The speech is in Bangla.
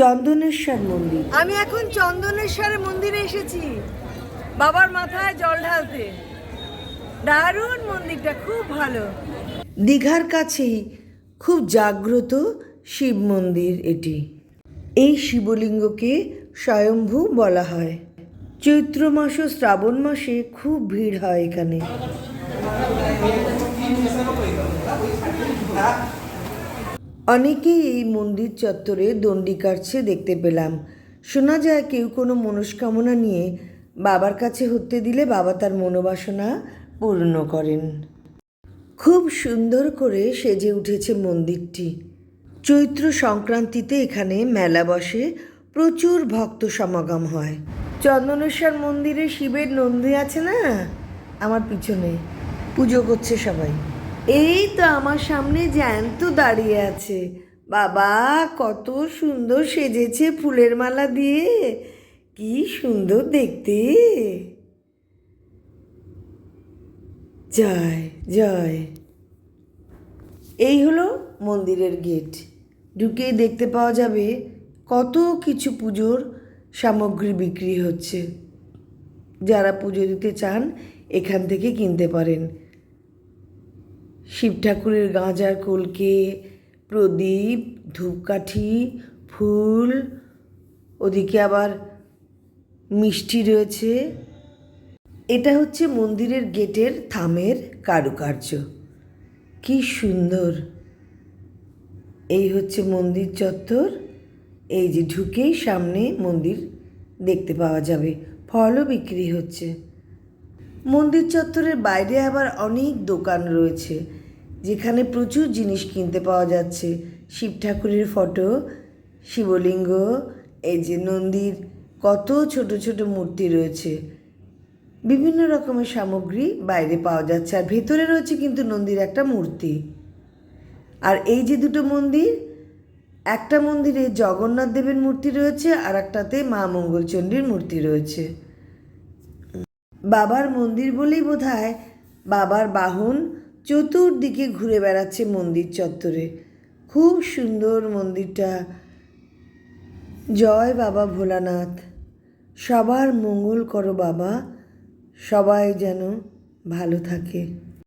চন্দনেশ্বর মন্দির। আমি এখন চন্দনেশ্বরের মন্দিরে এসেছি। বাবার মাথায় জল ঢালতে। দারুণ মন্দিরটা খুব ভালো। দীঘার কাছেই খুব জাগ্রত শিব মন্দির এটি। এই শিবলিঙ্গকে স্বয়ম্ভু বলা হয়। চৈত্র মাস ও শ্রাবণ মাসে খুব ভিড় হয় এখানে। অনেকেই এই মন্দির চত্বরে দণ্ডি কাটছে দেখতে পেলাম। শোনা যায় কেউ কোনো মনস্কামনা নিয়ে বাবার কাছে হতে দিলে বাবা তার মনোবাসনা পূর্ণ করেন। খুব সুন্দর করে সেজে উঠেছে মন্দিরটি। চৈত্র সংক্রান্তিতে এখানে মেলা বসে, প্রচুর ভক্ত সমাগম হয়। চন্দনেশ্বর মন্দিরে শিবের নন্দী আছে না? আমার পিছনে। পুজো করছে সবাই। এই তো আমার সামনে জ্যান্ত দাঁড়িয়ে আছে। বাবা, কত সুন্দর সেজেছে ফুলের মালা দিয়ে। কি সুন্দর দেখতে। জয় জয়। এই হলো মন্দিরের গেট। ঢুকেই দেখতে পাওয়া যাবে কত কিছু পুজোর সামগ্রী বিক্রি হচ্ছে। যারা পুজো দিতে চান, এখান থেকে কিনতে পারেন। শিব ঠাকুরের গাঁজার কলকে, প্রদীপ, ধূপকাঠি, ফুল, ওদিকে আবার মিষ্টি রয়েছে। এটা হচ্ছে মন্দিরের গেটের থামের কারুকার্য। কি সুন্দর। এই হচ্ছে মন্দির চত্বর। এই যে ঢুকেই সামনে মন্দির দেখতে পাওয়া যাবে। ফলও বিক্রি হচ্ছে। মন্দির চত্বরের বাইরে আবার অনেক দোকান রয়েছে, যেখানে প্রচুর জিনিস কিনতে পাওয়া যাচ্ছে। শিব ঠাকুরের ফটো, শিবলিঙ্গ, এই যে নন্দীর কত ছোট ছোট মূর্তি রয়েছে। বিভিন্ন রকমের সামগ্রী বাইরে পাওয়া যাচ্ছে, আর ভেতরে রয়েছে কিন্তু নন্দীর একটা মূর্তি। আর এই যে দুটো মন্দির, একটা মন্দিরে জগন্নাথ দেবের মূর্তি রয়েছে, আর একটাতে মা মঙ্গলচণ্ডীর মূর্তি রয়েছে। বাবার মন্দির বলেই বোধ বাবার বাহন চতুর্দিকে ঘুরে বেড়াচ্ছে মন্দির চত্বরে। খুব সুন্দর মন্দিরটা। জয় বাবা ভোলানাথ। সবার মঙ্গল করো বাবা। সবাই যেন ভালো থাকে।